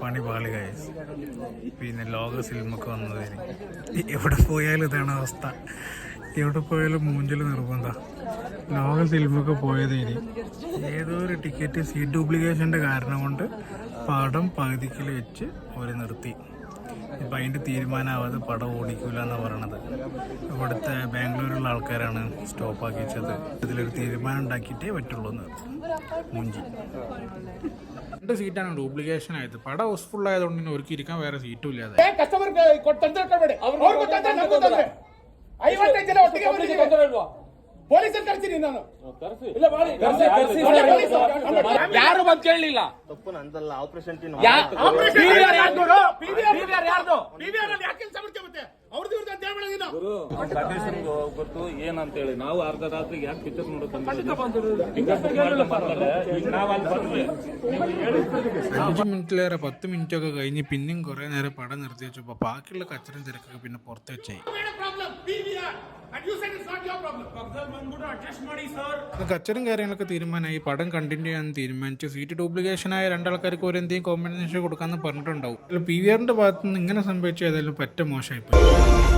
പണി പാളി കഴിച്ചു പിന്നെ ലോക സിനിമക്ക് വന്നതിന് എവിടെ പോയാലും ഇതാണ് അവസ്ഥ. എവിടെ പോയാലും മൂഞ്ചൽ നിർബന്ധം. ലോക സിനിമക്ക് പോയതിന് ഏതോ ഒരു ടിക്കറ്റ് സീറ്റ് ഡ്യൂപ്ലിക്കേഷന്റെ കാരണം കൊണ്ട് പടം പകുതിക്കൽ വെച്ച് അവർ നിർത്തി. ഇപ്പം അതിന്റെ തീരുമാനമാവാതെ പടം ഓടിക്കൂല എന്ന് പറയണത്. ഇവിടുത്തെ ബാംഗ്ലൂരുള്ള ആൾക്കാരാണ് സ്റ്റോപ്പാക്കി വെച്ചത്. ഇതിലൊരു തീരുമാനം ഉണ്ടാക്കിയിട്ടേ പറ്റുള്ളൂ എന്ന് മുഞ്ചി. രണ്ട് സീറ്റാണ് ഡ്യൂപ്ലിക്കേഷൻ ആയത്. പടം ഹൗസ്ഫുൾ ആയതുകൊണ്ട് ഇനി ഒരുക്കി ഇരിക്കാൻ വേറെ സീറ്റും ഇല്ലാതെ ಐವತ್ತೈದು ಜನ ಒಟ್ಟಿಗೆ ಬಂದ್ ಕೇಳಲಿಲ್ಲ ತಪ್ಪು ನಂದಲ್ಲ ಆಪರೇಷನ್ ಟೀಮ್ ಆಪರೇಷನ್ PVR ಯಾರ್ದು? PVR PVR ಯಾರ್ದು? PVR ಅಲ್ಲಿ ಯಾಕೆ ಕೆಲಸ ಮಾಡ್ತೀಯ ಮತ್ತೆ ಅವ್ರದ್ದು ಇವ್ರದ್ದು ಅಂತ ಹೇಳ್ಬೇಡ ನೀನು ಸತೀಶ್ಗೆ ಗೊತ್ತು ಏನಂತ ಹೇಳಿ ನಾವು ಅರ್ಧ ರಾತ್ರಿಗೆ ಯಾಕೆ ಪಿಕ್ಚರ್ ನೋಡಕ್ ನಾವು ಅಲ್ಲಿ ಬಂದ್ವಿ അഞ്ച് മിനിറ്റിലേറെ പത്ത് മിനിറ്റ് ഒക്കെ കഴിഞ്ഞ് പിന്നെയും കുറേ നേരം പടം നിർത്തി വെച്ചപ്പോൾ ബാക്കിയുള്ള കച്ചറയും തിരക്കൊക്കെ പിന്നെ പുറത്ത് വെച്ചായി കച്ചറും കാര്യങ്ങളൊക്കെ തീരുമാനമായി. പടം കണ്ടിന്യൂ ചെയ്യാൻ തീരുമാനിച്ചു. സീറ്റ് ഡ്യൂപ്ലിക്കേഷൻ ആയ രണ്ടാൾക്കാർക്ക് ഒരു എന്തെങ്കിലും കോമ്പൻസേഷൻ കൊടുക്കാമെന്ന് പറഞ്ഞിട്ടുണ്ടാവും പി വി ആറിന്റെ ഭാഗത്ത് നിന്ന് ഇങ്ങനെ സംഭവിച്ചു ഏതായാലും പറ്റ മോശമായിപ്പോയി.